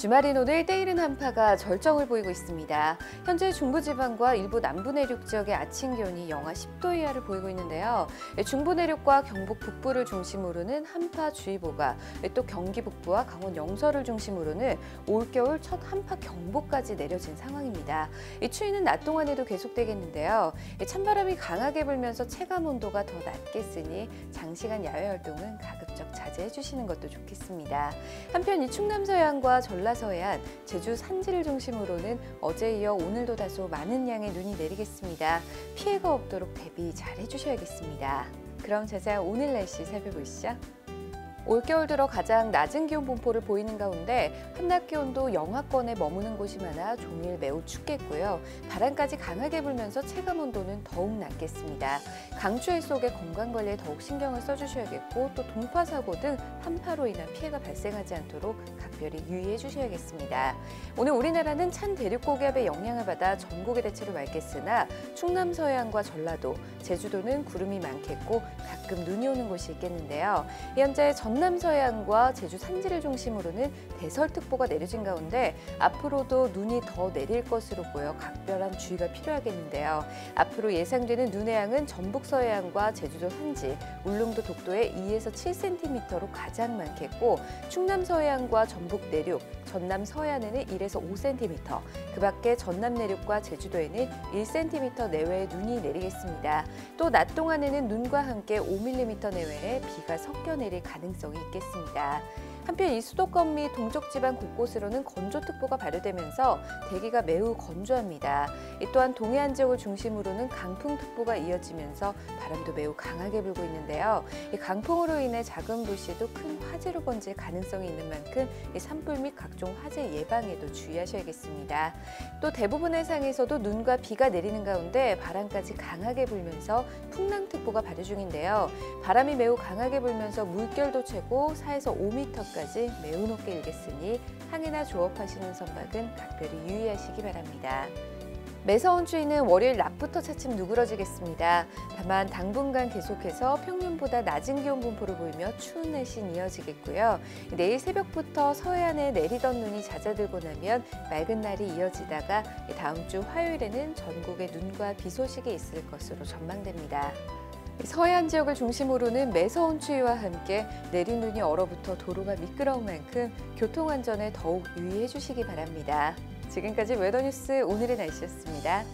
주말인 오늘 때이른 한파가 절정을 보이고 있습니다. 현재 중부지방과 일부 남부 내륙 지역의 아침 기온이 영하 10도 이하를 보이고 있는데요. 중부 내륙과 경북 북부를 중심으로는 한파주의보가, 또 경기 북부와 강원 영서를 중심으로는 올겨울 첫 한파 경보까지 내려진 상황입니다. 이 추위는 낮 동안에도 계속되겠는데요. 찬바람이 강하게 불면서 체감 온도가 더 낮겠으니 장시간 야외 활동은 가급적 자제해 주시는 것도 좋겠습니다. 한편 이 충남 서해안과 전라 서해안, 제주 산지를 중심으로는 어제 이어 오늘도 다소 많은 양의 눈이 내리겠습니다. 피해가 없도록 대비 잘 해주셔야겠습니다. 그럼 자세한 오늘 날씨 살펴보시죠. 올겨울 들어 가장 낮은 기온 분포를 보이는 가운데 한낮 기온도 영하권에 머무는 곳이 많아 종일 매우 춥겠고요. 바람까지 강하게 불면서 체감 온도는 더욱 낮겠습니다. 강추위 속에 건강 관리에 더욱 신경을 써주셔야겠고 또 동파 사고 등 한파로 인한 피해가 발생하지 않도록 각별히 유의해 주셔야겠습니다. 오늘 우리나라는 찬 대륙 고기압의 영향을 받아 전국에 대체로 맑겠으나 충남 서해안과 전라도, 제주도는 구름이 많겠고 가끔 눈이 오는 곳이 있겠는데요. 현재 전 전남 서해안과 제주 산지를 중심으로는 대설특보가 내려진 가운데 앞으로도 눈이 더 내릴 것으로 보여 각별한 주의가 필요하겠는데요. 앞으로 예상되는 눈의 양은 전북 서해안과 제주도 산지, 울릉도 독도에 2에서 7cm로 가장 많겠고 충남 서해안과 전북 내륙, 전남 서해안에는 1에서 5cm, 그 밖에 전남 내륙과 제주도에는 1cm 내외의 눈이 내리겠습니다. 또 낮 동안에는 눈과 함께 5mm 내외의 비가 섞여 내릴 가능성이 있겠습니다. 한편 이 수도권 및 동쪽 지방 곳곳으로는 건조특보가 발효되면서 대기가 매우 건조합니다. 이 또한 동해안 지역을 중심으로는 강풍특보가 이어지면서 바람도 매우 강하게 불고 있는데요. 이 강풍으로 인해 작은 불씨도 큰 화재로 번질 가능성이 있는 만큼 이 산불 및 각종 화재 예방에도 주의하셔야겠습니다. 또 대부분의 상에서도 눈과 비가 내리는 가운데 바람까지 강하게 불면서 풍랑특보가 발효 중인데요. 바람이 매우 강하게 불면서 물결도 최고 4에서 5m까지 까지 매우 높게 일겠으니 항해나 조업하시는 선박은 각별히 유의하시기 바랍니다. 매서운 추위는 월요일 낮부터 차츰 누그러지겠습니다. 다만 당분간 계속해서 평년보다 낮은 기온 분포를 보이며 추운 날씨는 이어지겠고요. 내일 새벽부터 서해안에 내리던 눈이 잦아들고 나면 맑은 날이 이어지다가 다음 주 화요일에는 전국에 눈과 비 소식이 있을 것으로 전망됩니다. 서해안 지역을 중심으로는 매서운 추위와 함께 내린 눈이 얼어붙어 도로가 미끄러운 만큼 교통안전에 더욱 유의해 주시기 바랍니다. 지금까지 웨더뉴스 오늘의 날씨였습니다.